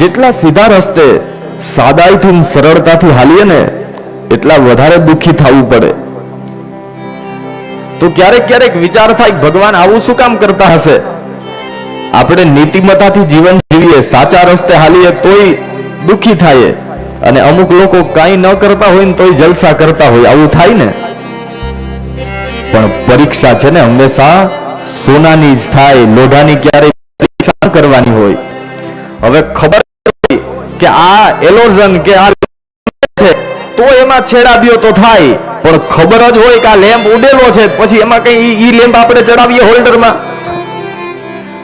જેટલા સીધા રસ્તે સાદાઈથી સરળતાથી હાલીએ ને, એટલા વધારે દુઃખી થવું પડે. તો ક્યારેક ક્યારેક વિચાર થાય ભગવાન આવું શું કામ કરતા હશે? આપણે નીતિમતાથી જીવન જીવીએ, સાચા રસ્તે હાલીએ તોય દુઃખી થાય અને અમુક લોકો કાંઈ ન કરતા હોય ને તોય જલસા કરતા હોય. આવું થાય ને? પણ પરીક્ષા છે ને, હંમેશા સોનાની જ થાય, લોઢાની ક્યારેય એલોઝન કે આ તો એમાં છેડા દ્યો તો થાય. પણ ખબર જ હોય કે આ લેમ્પ ઉડેલો છે, પછી એમાં કઈ ઈ- લેમ્પ આપણે ચડાવીએ હોલ્ડરમાં?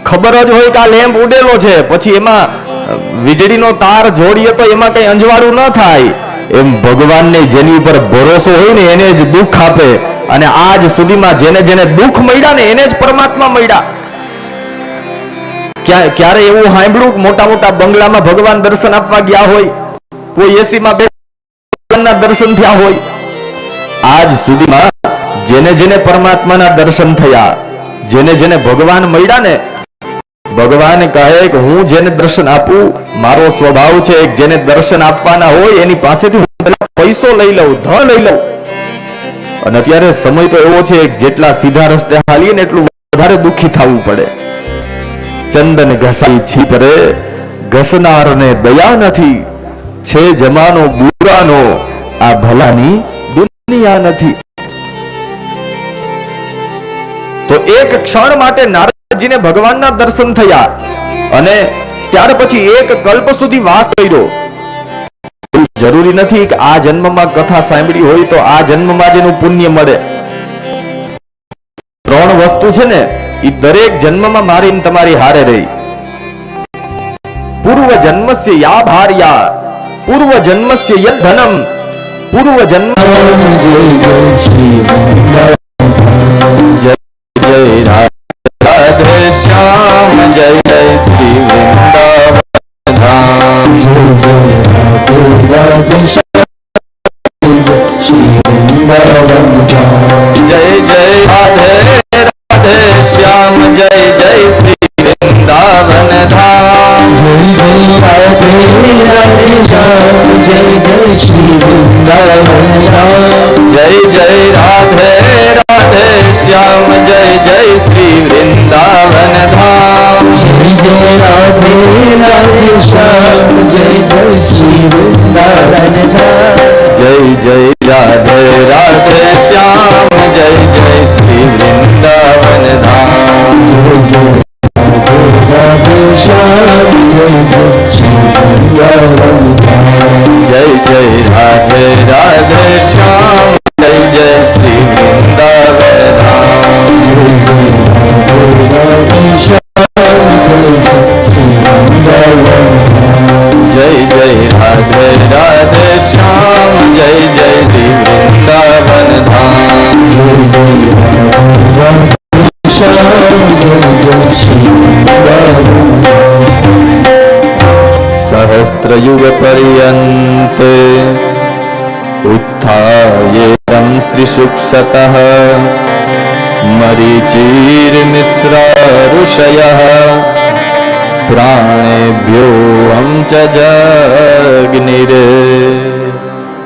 ખબર જ હોય કે આ લેમ્પ ઉડેલો છે, પછી એમાં વીજળીનો તાર જોડીએ તો એમાં કઈ અંજવાળું ન થાય. એમ ભગવાનને જેની ઉપર ભરોસો હોય ને એને જ દુઃખ આપે. અને આજ સુધીમાં જેને જેને દુઃખ મળ્યા ને એને જ પરમાત્મા મળ્યા. ક્યારે એવું સાંભળ્યું મોટા મોટા બંગલામાં ભગવાન દર્શન આપવા ગયા હોય? કોઈ એસીમાં ભગવાનના દર્શન થયા હોય? આજ સુધીમાં જેને જેને પરમાત્માના દર્શન થયા, જેને જેને ભગવાન મળ્યા ને, ભગવાન કહે કે હું જેને દર્શન આપું, મારો સ્વભાવ છે જેને દર્શન આપવાના હોય એની પાસેથી હું પૈસો લઈ લઉં, ધન લઈ લઉં. અને અત્યારે સમય તો એવો છે જેટલા સીધા રસ્તે હાલીએ ને એટલું વધારે દુઃખી થવું પડે. ચંદન ઘસાઈ છીપરે ઘસનારને દયા નથી. છે જમાનો બુરાનો. આ ભલાની દુનિયા નથી. તો એક ક્ષણ માટે નારદજીને ભગવાનના દર્શન થયા અને ત્યાર પછી એક કલ્પ સુધી વાસ કર્યો. જરૂરી નથી કે આ જન્મમાં કથા સાંભળી હોય તો આ જન્મમાં જ એનું પુણ્ય મળે. ત્રણ વસ્તુ છે ને એ દરેક જન્મમાં મારી તમારી હારે રહી. પૂર્વ જન્મસ્ય યા ભાર્યા પૂર્વ જન્મસ્ય યદ્ધનમ પૂર્વ જન્મ जय जय श्री वृंदावन जय जय राधे राधे श्याम, जय जय श्री वृंदावन धाम। जय जय राधे राधे श्याम, जय जय श्री वृंदावन धाम। जय जय राधे राधे श्याम, जय जय श्री वृंदावन धाम। जय जय राधे श्याम जय जय जय जय राधे राधे श्याम जय जय श्री वृंदावन जय जय राधे राधे श्याम जय जय श्री वृंदावन धाम जय जय श्याम जय जय श्री वृंदावन पर्यन्ते उत्थायेदं श्रीशुक्षतः मरीचिर्मिश्रा ऋषयः प्राणेभ्योऽहं च जग्निरे